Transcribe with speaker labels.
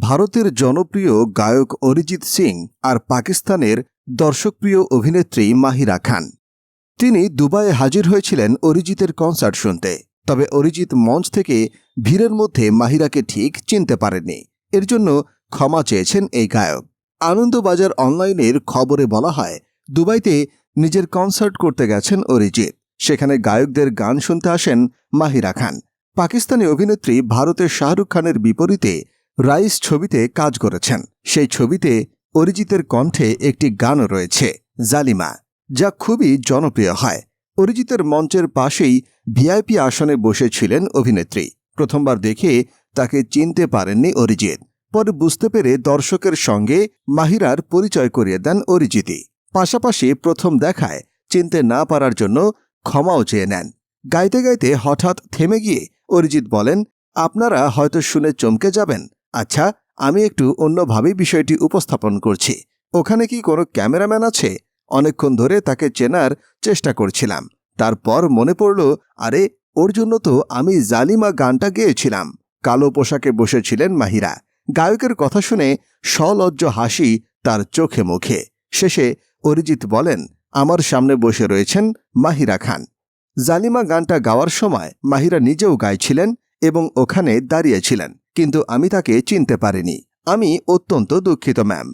Speaker 1: ভারতের জনপ্রিয় গায়ক অরিজিৎ সিং আর পাকিস্তানের দর্শকপ্রিয় অভিনেত্রী মাহিরা খান। তিনি দুবাইয়ে হাজির হয়েছিলেন অরিজিতের কনসার্ট শুনতে। তবে অরিজিৎ মঞ্চ থেকে ভিড়ের মধ্যে মাহিরাকে ঠিক চিনতে পারেননি। এর জন্য ক্ষমা চেয়েছেন এই গায়ক। আনন্দবাজার অনলাইনের খবরে বলা হয়, দুবাইতে নিজের কনসার্ট করতে গেছেন অরিজিৎ। সেখানে গায়কদের গান শুনতে আসেন মাহিরা খান। পাকিস্তানি অভিনেত্রী ভারতের শাহরুখ খানের বিপরীতে রাইস ছবিতে কাজ করেছেন। সেই ছবিতে অরিজিতের কণ্ঠে একটি গানও রয়েছে, জালিমা, যা খুবই জনপ্রিয় হয়। অরিজিতের মঞ্চের পাশেই ভিআইপি আসনে বসেছিলেন অভিনেত্রী। প্রথমবার দেখে তাকে চিনতে পারেননি অরিজিৎ। পরে বুঝতে পেরে দর্শকের সঙ্গে মাহিরার পরিচয় করিয়ে দেন অরিজিতই পাশাপাশি প্রথম দেখায় চিনতে না পারার জন্য ক্ষমাও চেয়ে নেন। গাইতে গাইতে হঠাৎ থেমে গিয়ে অরিজিৎ বলেন, আপনারা হয়তো শুনে চমকে যাবেন। আচ্ছা আমি একটু অন্যভাবে বিষয়টি উপস্থাপন করছি। ওখানে কি কোনো ক্যামেরাম্যান আছে? অনেকক্ষণ ধরে তাকে চেনার চেষ্টা করছিলাম। তারপর মনে পড়ল, আরে, ওর জন্য তো আমি জালিমা গানটা গেয়েছিলাম। কালো পোশাকে বসেছিলেন মাহিরা। গায়কের কথা শুনে সলজ্জ হাসি তার চোখে মুখে। শেষে অরিজিৎ বলেন, আমার সামনে বসে রয়েছেন মাহিরা খান। জালিমা গানটা গাওয়ার সময় মাহিরা নিজেও গাইছিলেন এবং ওখানে দাঁড়িয়েছিলেন কিন্তু আমি তাকে চিনতে পারিনি। আমি অত্যন্ত দুঃখিত ম্যাম।